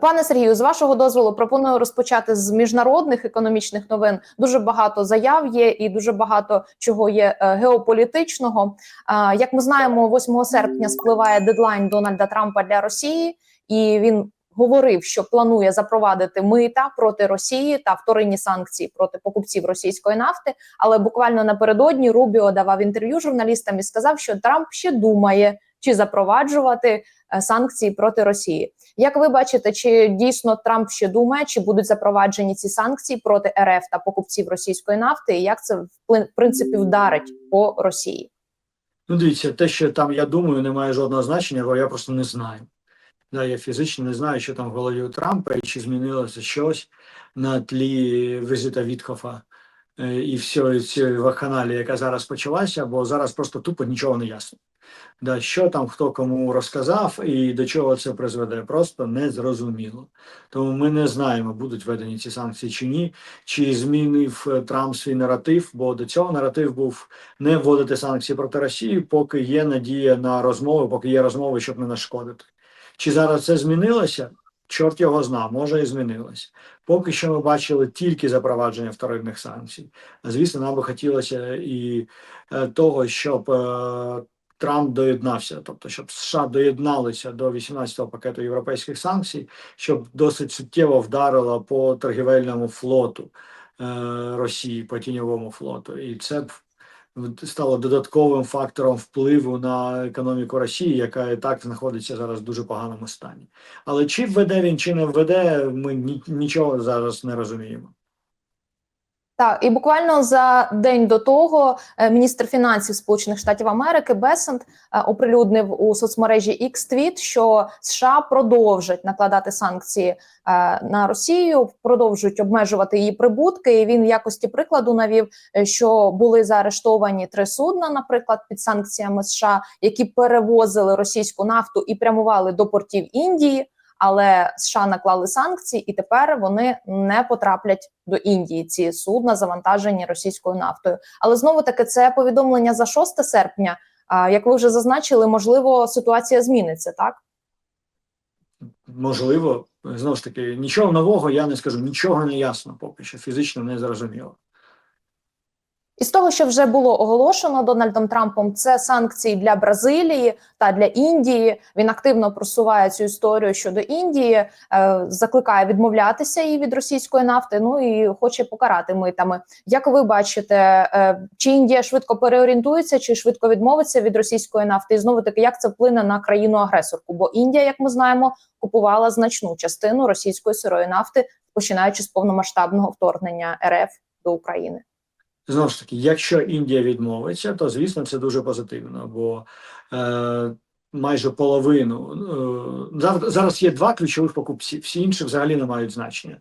Пане Сергію, з вашого дозволу пропоную розпочати з міжнародних економічних новин. Дуже багато заяв є і дуже багато чого є е, геополітичного. Як ми знаємо, 8 серпня спливає дедлайн Дональда Трампа для Росії, і він говорив, що планує запровадити мита проти Росії та вторинні санкції проти покупців російської нафти. Але буквально напередодні Рубіо давав інтерв'ю журналістам і сказав, що Трамп ще думає, чи запроваджувати е, санкції проти Росії. Як ви бачите, чи дійсно Трамп ще думає, чи будуть запроваджені ці санкції проти РФ та покупців російської нафти, і як це в принципі вдарить по Росії? Ну, дивіться, те, що там я думаю, не має жодного значення, бо я просто не знаю. Да, я фізично не знаю, що там в голові у Трампа і чи змінилося щось на тлі візита Вітхофа е, і всієї цієї вакханалії, яка зараз почалася, бо зараз просто тупо нічого не ясно. Да, що там хто кому розказав і до чого це призведе, просто не зрозуміло. Тому ми не знаємо, будуть введені ці санкції чи ні, чи змінив е, Трамп свій наратив, бо до цього наратив був не вводити санкції проти Росії, поки є надія на розмови, поки є розмови, щоб не нашкодити. Чи зараз це змінилося? Чорт його зна, може і змінилося. Поки що ми бачили тільки запровадження вторинних санкцій. Звісно, нам би хотілося і е, того, щоб е, Трамп доєднався, тобто щоб США доєдналися до 18-го пакету європейських санкцій, щоб досить суттєво вдарило по торгівельному флоту е, Росії, по тіньовому флоту, і це б стало додатковим фактором впливу на економіку Росії, яка і так знаходиться зараз в дуже поганому стані. Але чи введе він, чи не введе, ми ні- нічого зараз не розуміємо. Так, і буквально за день до того е, міністр фінансів Сполучених Штатів Америки Бесент е, оприлюднив у соцмережі X твіт, що США продовжать накладати санкції е, на Росію, продовжують обмежувати її прибутки. І він в якості прикладу навів, що були заарештовані три судна, наприклад, під санкціями США, які перевозили російську нафту і прямували до портів Індії. Але США наклали санкції, і тепер вони не потраплять до Індії. Ці судна завантажені російською нафтою. Але знову таки це повідомлення за 6 серпня. Як ви вже зазначили, можливо, ситуація зміниться, так? Можливо, знову ж таки, нічого нового я не скажу, нічого не ясно поки що, фізично не зрозуміло. І з того, що вже було оголошено Дональдом Трампом, це санкції для Бразилії та для Індії. Він активно просуває цю історію щодо Індії, е, закликає відмовлятися і від російської нафти. Ну і хоче покарати митами. Як ви бачите, е, чи Індія швидко переорієнтується, чи швидко відмовиться від російської нафти? І знову таки, як це вплине на країну агресорку? Бо Індія, як ми знаємо, купувала значну частину російської сирої нафти, починаючи з повномасштабного вторгнення РФ до України. Знову ж таки, якщо Індія відмовиться, то звісно це дуже позитивно, бо е, майже половину е, зараз, є два ключових покупці, всі інші взагалі не мають значення.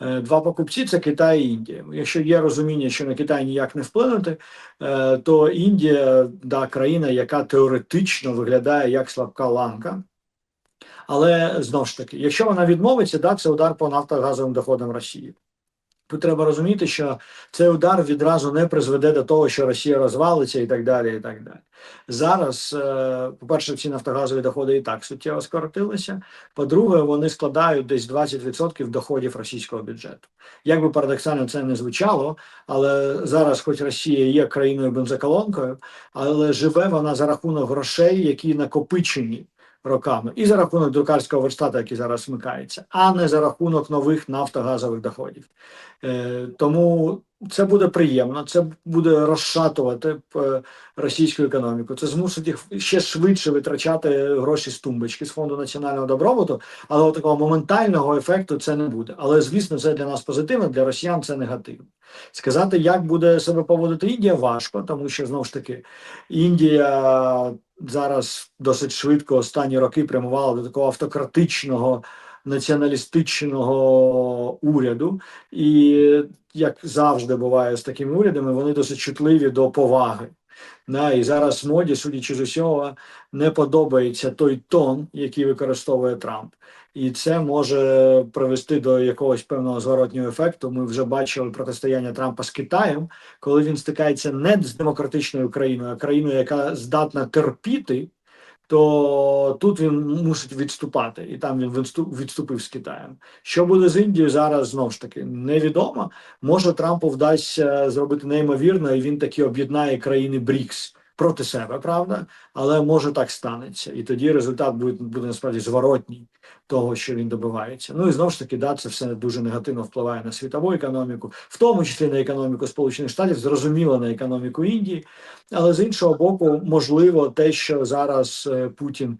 Е, два покупці це Китай і Індія. Якщо є розуміння, що на Китай ніяк не вплинути, е, то Індія да країна, яка теоретично виглядає як слабка ланка. Але знову ж таки, якщо вона відмовиться, да, це удар по нафтогазовим доходам Росії. Треба розуміти, що цей удар відразу не призведе до того, що Росія розвалиться і так далі. і так далі. Зараз, е, по-перше, ці нафтогазові доходи і так суттєво скоротилися. По-друге, вони складають десь 20% доходів російського бюджету. Як би парадоксально це не звучало, але зараз, хоч Росія є країною бензоколонкою, але живе вона за рахунок грошей, які накопичені роками, і за рахунок друкарського верстата, який зараз смикається, а не за рахунок нових нафтогазових доходів. Е, тому це буде приємно, це буде розшатувати е, російську економіку. Це змусить їх ще швидше витрачати гроші з тумбочки з фонду національного добробуту, але такого моментального ефекту це не буде. Але звісно, це для нас позитивно, для росіян це негативно. Сказати, як буде себе поводити Індія, важко, тому що знову ж таки Індія зараз досить швидко останні роки прямувала до такого автократичного націоналістичного уряду, і як завжди буває з такими урядами, вони досить чутливі до поваги. Да, і зараз моді, судячи з усього, не подобається той тон, який використовує Трамп, і це може привести до якогось певного зворотнього ефекту. Ми вже бачили протистояння Трампа з Китаєм, коли він стикається не з демократичною країною, а країною, яка здатна терпіти то тут він мусить відступати, і там він відступ- відступив з Китаєм. Що буде з Індією зараз знову ж таки невідомо. Може Трампу вдасться зробити неймовірно, і він таки об'єднає країни БРІКС проти себе, правда? Але може так станеться, і тоді результат буде, буде насправді зворотній того, що він добивається. Ну і знову ж таки, да, це все дуже негативно впливає на світову економіку, в тому числі на економіку Сполучених Штатів, зрозуміло на економіку Індії. Але з іншого боку, можливо, те, що зараз е, Путін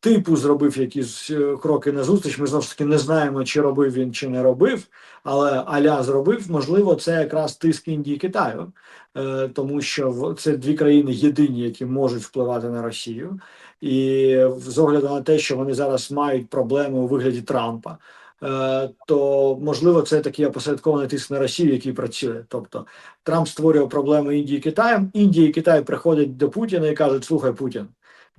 типу зробив якісь е, кроки назустріч. Ми знову ж таки не знаємо, чи робив він, чи не робив, але аля зробив. Можливо, це якраз тиск Індії і Китаю, е, тому що це дві країни єдині, які можуть впливати на Росію, і з огляду на те, що вони зараз мають проблеми у вигляді Трампа. е, То можливо це такий опосередкований тиск на Росію, який працює. Тобто Трамп створює проблеми Індії і Китаєм. Індія і Китай приходять до Путіна і кажуть: слухай, Путін,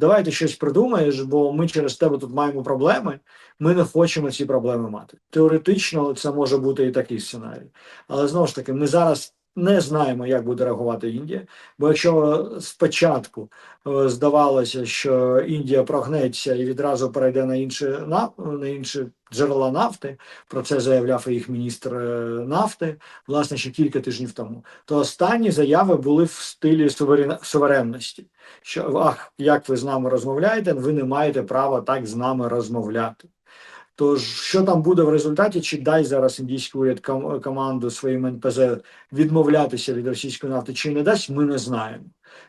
давай ти щось придумаєш, бо ми через тебе тут маємо проблеми. Ми не хочемо ці проблеми мати. Теоретично це може бути і такий сценарій. Але знову ж таки, ми зараз не знаємо, як буде реагувати Індія. Бо якщо спочатку е, здавалося, що Індія прогнеться і відразу перейде на інші на, інші джерела нафти, про це заявляв їх міністр е, нафти, власне, ще кілька тижнів тому, то останні заяви були в стилі суверен... суверенності. Що ах, як ви з нами розмовляєте, ви не маєте права так з нами розмовляти. Тож, що там буде в результаті, чи дай зараз індійський уряд команду своїм НПЗ відмовлятися від російської нафти, чи не дасть, ми не знаємо.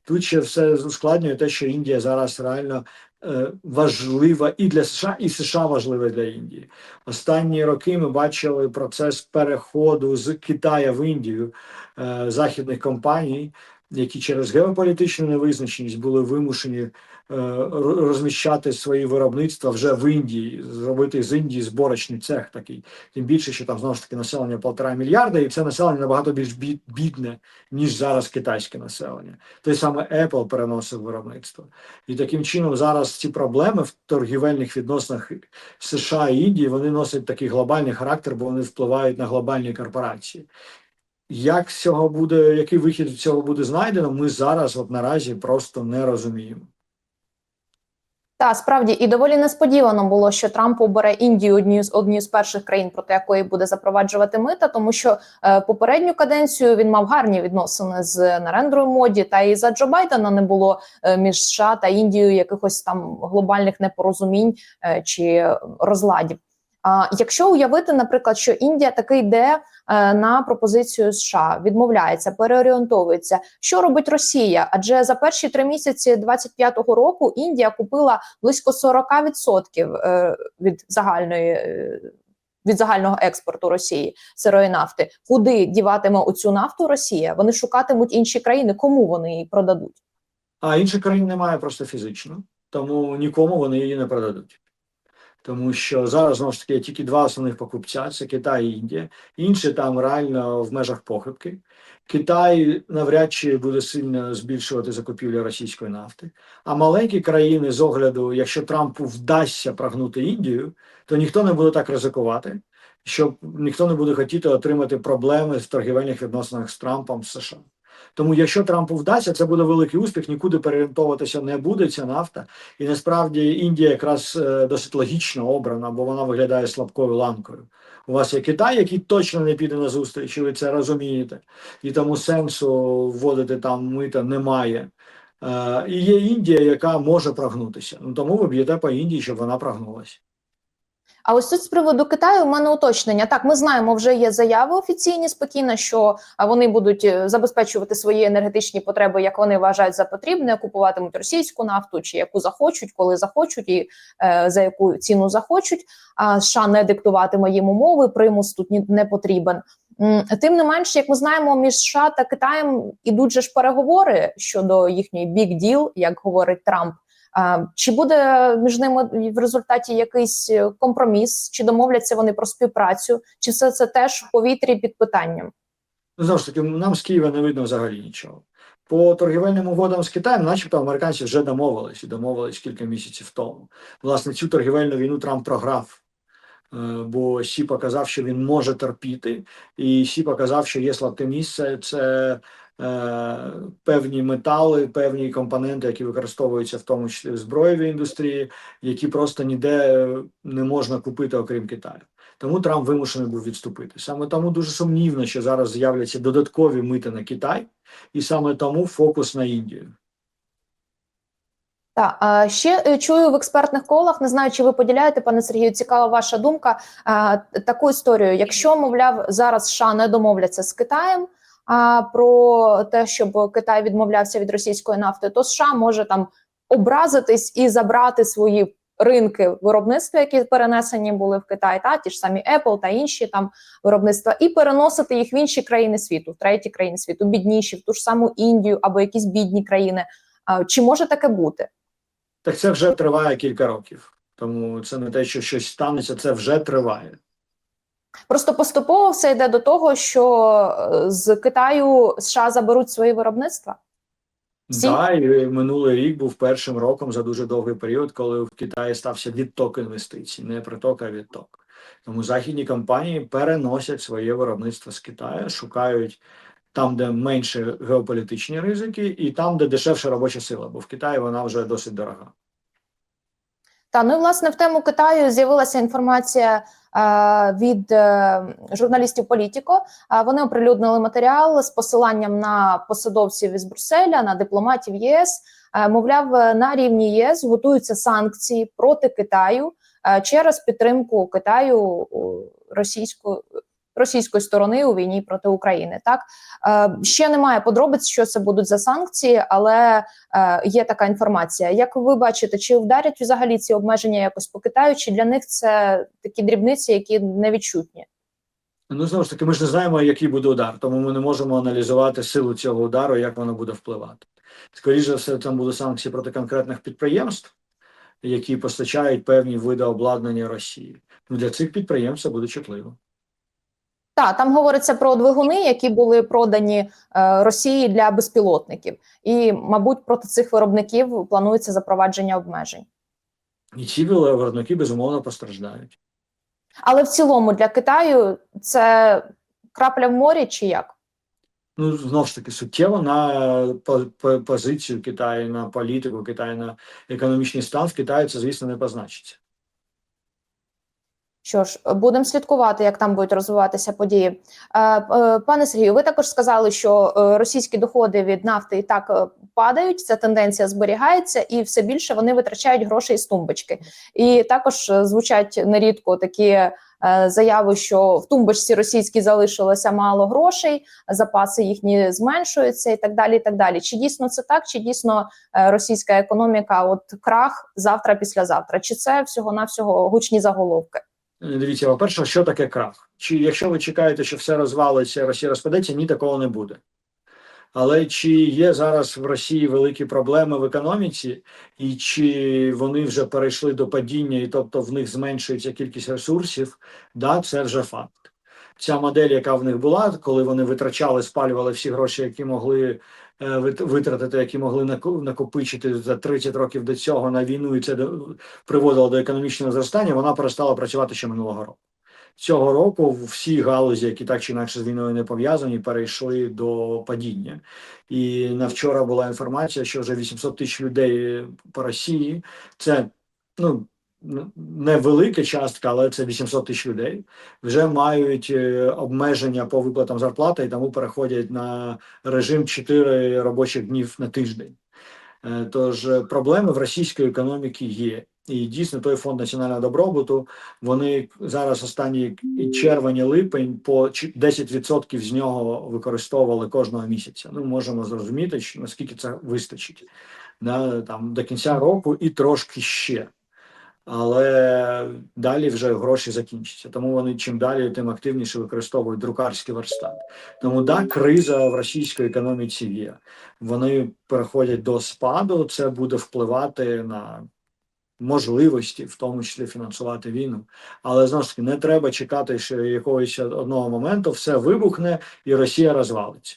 Тут ще все ускладнює те, що Індія зараз реально е, важлива і для США, і США важлива для Індії. Останні роки ми бачили процес переходу з Китаю в Індію е, західних компаній, які через геополітичну невизначеність були вимушені розміщати свої виробництва вже в Індії, зробити з Індії зборочний цех такий. Тим більше, що там знову ж таки населення полтора мільярда, і це населення набагато більш бідне, ніж зараз китайське населення. Той саме Apple переносив виробництво. І таким чином зараз ці проблеми в торгівельних відносинах США і Індії вони носять такий глобальний характер, бо вони впливають на глобальні корпорації. Як цього буде, який вихід цього буде знайдено, ми зараз, от наразі, просто не розуміємо. Та справді і доволі несподівано було, що Трамп обере Індію однією з однією з перших країн, проти якої буде запроваджувати мита, тому що е, попередню каденцію він мав гарні відносини з Нарендрою моді, та і за Джо Байдена не було е, між США та Індією якихось там глобальних непорозумінь е, чи розладів. А якщо уявити, наприклад, що Індія таки йде на пропозицію США, відмовляється, переорієнтовується, що робить Росія? Адже за перші три місяці 25-го року Індія купила близько 40% е, від загальної. е, Від загального експорту Росії сирої нафти, куди діватиме оцю нафту Росія? Вони шукатимуть інші країни, кому вони її продадуть. А інших країн немає просто фізично, тому нікому вони її не продадуть. Тому що зараз знову ж таки є тільки два основних покупця: це Китай і Індія. Інші там реально в межах похибки. Китай навряд чи буде сильно збільшувати закупівлі російської нафти. А маленькі країни, з огляду, якщо Трампу вдасться прогнути Індію, то ніхто не буде так ризикувати, щоб ніхто не буде хотіти отримати проблеми в торгівельних відносинах з Трампом з США. Тому, якщо Трампу вдасться, це буде великий успіх, нікуди переорієнтовуватися не буде ця нафта. І насправді Індія якраз е, досить логічно обрана, бо вона виглядає слабкою ланкою. У вас є Китай, який точно не піде на зустріч, і ви це розумієте, і тому сенсу вводити там мита немає. Е, і є Індія, яка може прогнутися. Ну тому ви б'єте по Індії, щоб вона прогнулася. А ось тут з приводу Китаю у мене уточнення. Так, ми знаємо, вже є заяви офіційні спокійно, що вони будуть е, забезпечувати свої енергетичні потреби, як вони вважають за потрібне, купуватимуть російську нафту, чи яку захочуть, коли захочуть, і е, за яку ціну захочуть. А США не диктуватиме їм умови. Примус тут не потрібен. Тим не менш, як ми знаємо, між США та Китаєм ідуть же ж переговори щодо їхньої big deal, як говорить Трамп. Чи буде між ними в результаті якийсь е, компроміс, чи домовляться вони про співпрацю, чи все це теж в повітрі під питанням? Ну, Знову ж таки, нам з Києва не видно взагалі нічого. По торгівельним угодам з Китаєм, начебто, американці вже домовились і домовились кілька місяців тому. Власне, цю торгівельну війну Трамп програв. Бо Сі показав, що він може терпіти, і Сі показав, що є слабке місце. Це е, певні метали, певні компоненти, які використовуються в тому числі в зброєвій індустрії, які просто ніде не можна купити, окрім Китаю. Тому Трамп вимушений був відступити. Саме тому дуже сумнівно, що зараз з'являться додаткові мити на Китай, і саме тому фокус на Індію. Так, ще е, чую в експертних колах, не знаю, чи ви поділяєте, пане Сергію, цікава ваша думка. Таку історію, якщо, мовляв, зараз США не домовляться з Китаєм про те, щоб Китай відмовлявся від російської нафти, то США може там образитись і забрати свої ринки виробництва, які перенесені були в Китай, та ті ж самі Apple та інші там виробництва, і переносити їх в інші країни світу, в треті країни світу, бідніші, в ту ж саму Індію або якісь бідні країни. Чи може таке бути? Так це вже триває кілька років. Тому це не те, що щось станеться, це вже триває. Просто поступово все йде до того, що е, з Китаю США заберуть свої виробництва. Всі? Да, і минулий рік був першим роком за дуже довгий період, коли в Китаї стався відток інвестицій, не приток, а відток. Тому західні компанії переносять своє виробництво з Китаю, шукають там, де менше геополітичні ризики, і там, де дешевша робоча сила, бо в Китаї вона вже досить дорога. Та ну і власне в тему Китаю з'явилася інформація е, від е, журналістів Політіко. Е, вони оприлюднили матеріал з посиланням на посадовців із Брюсселя, на дипломатів ЄС. Е, мовляв, е, на рівні єС готуються санкції проти Китаю е, через підтримку Китаю у російської сторони у війні проти України. Так е, ще немає подробиць, що це будуть за санкції, але е, є така інформація. Як ви бачите, чи вдарять взагалі ці обмеження якось по Китаю, чи для них це такі дрібниці, які невідчутні? Ну знову ж таки, ми ж не знаємо, який буде удар, тому ми не можемо аналізувати силу цього удару, як воно буде впливати. Скоріше за все, там будуть санкції проти конкретних підприємств, які постачають певні види обладнання Росії. Ну для цих підприємств це буде чутливо. Так, там говориться про двигуни, які були продані е, Росії для безпілотників, і, мабуть, проти цих виробників планується запровадження обмежень. І ці виробники безумовно постраждають. Але в цілому для Китаю це крапля в морі, чи як? Ну знову ж таки суттєво на по, по, позицію Китаю, на політику Китаю, на економічний стан в Китаї це, звісно, не позначиться. Що ж, будемо слідкувати, як там будуть розвиватися події. Е, е, Пане Сергію, ви також сказали, що е, російські доходи від нафти і так падають. Ця тенденція зберігається, і все більше вони витрачають грошей з тумбочки. І також звучать нерідко такі заяви, що в тумбочці російській залишилося мало грошей, запаси їхні зменшуються, і так далі. І так далі. Чи дійсно це так? Чи дійсно російська економіка, от крах завтра, післязавтра? Чи це всього навсього гучні заголовки? Дивіться, по-перше, що таке крах? Чи якщо ви чекаєте, що все розвалиться, Росія розпадеться, ні, такого не буде. Але чи є зараз в Росії великі проблеми в економіці, і чи вони вже перейшли до падіння, і тобто в них зменшується кількість ресурсів? Да, це вже факт. Ця модель, яка в них була, коли вони витрачали, спалювали всі гроші, які могли витратити, які могли накопичити за 30 років до цього на війну, і це приводило до економічного зростання, вона перестала працювати ще минулого року. Цього року всі галузі, які так чи інакше з війною не пов'язані, перейшли до падіння. І на вчора була інформація, що вже 800 тисяч людей по Росії. Це ну невелика частка, але це 800 тисяч людей. Вже мають е, обмеження по виплатам зарплати і тому переходять на режим 4 робочих днів на тиждень. Е, Тож е, проблеми в російської економіки є. І дійсно той фонд національного добробуту. Вони зараз останні червень, липень по 10% з нього використовували кожного місяця. Ну можемо зрозуміти, наскільки це вистачить да, там до кінця року і трошки ще. Але далі вже гроші закінчаться. Тому вони чим далі, тим активніше використовують друкарський верстат. Тому да, криза в російській економіці є. Вони переходять до спаду. Це буде впливати на можливості, в тому числі фінансувати війну. Але знову ж таки не треба чекати, що якогось одного моменту все вибухне і Росія розвалиться.